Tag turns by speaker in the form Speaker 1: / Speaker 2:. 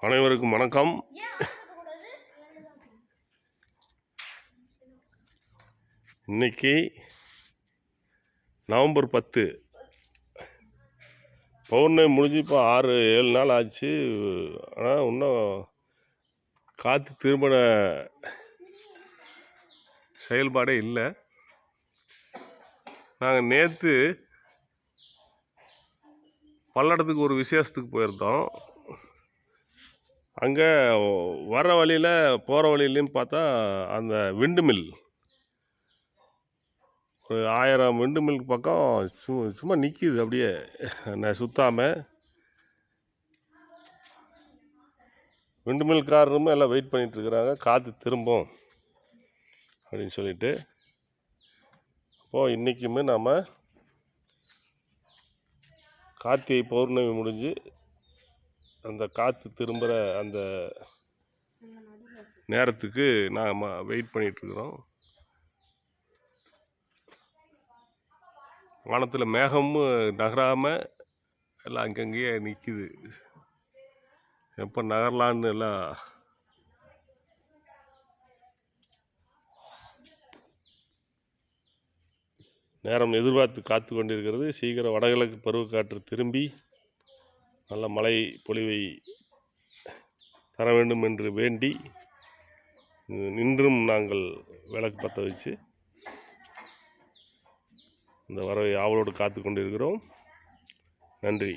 Speaker 1: அனைவருக்கும் வணக்கம். இன்னைக்கு நவம்பர் பத்து. பௌர்ணமி முடிஞ்சு இப்போ ஆறு ஏழு நாள் ஆச்சு. ஆனால் இன்னும் காற்று திருமண செயல்பாடே இல்லை. நாங்கள் நேற்று பல்லடத்துக்கு ஒரு விசேஷத்துக்கு போயிருந்தோம். அங்கே வர வழியில் போகிற வழியிலையும் பார்த்தா அந்த விண்டு மில் ஒரு ஆயிரம் விண்டு மில்க்கு பக்கம் சு சும்மா நிற்கிது அப்படியே. நான் சுற்றாமல் விண்டு மில்காரரும் எல்லாம் வெயிட் பண்ணிகிட்ருக்குறாங்க காற்று திரும்பும் அப்படின்னு சொல்லிட்டு அப்போது இன்றைக்குமே நாம் கார்த்திகை பௌர்ணமி முடிஞ்சு அந்த காற்று திரும்புகிற அந்த நேரத்துக்கு நாம் வெயிட் பண்ணிகிட்ருக்குறோம் வானத்தில் மேகமும் நகராமல் எல்லாம் அங்கங்கேயே நிற்கிது எப்போ நகரலான்னு எல்லாம் நேரம் எதிர்பார்த்து காத்து கொண்டிருக்கிறது. சீக்கிரம் வடகிழக்கு பருவக்காற்று திரும்பி நல்ல மழை பொழிவை தர வேண்டும் என்று வேண்டி நின்றும் நாங்கள் விளக்கு பற்ற வச்சு இந்த வரவை ஆவலோடு காத்து கொண்டிருக்கிறோம். நன்றி.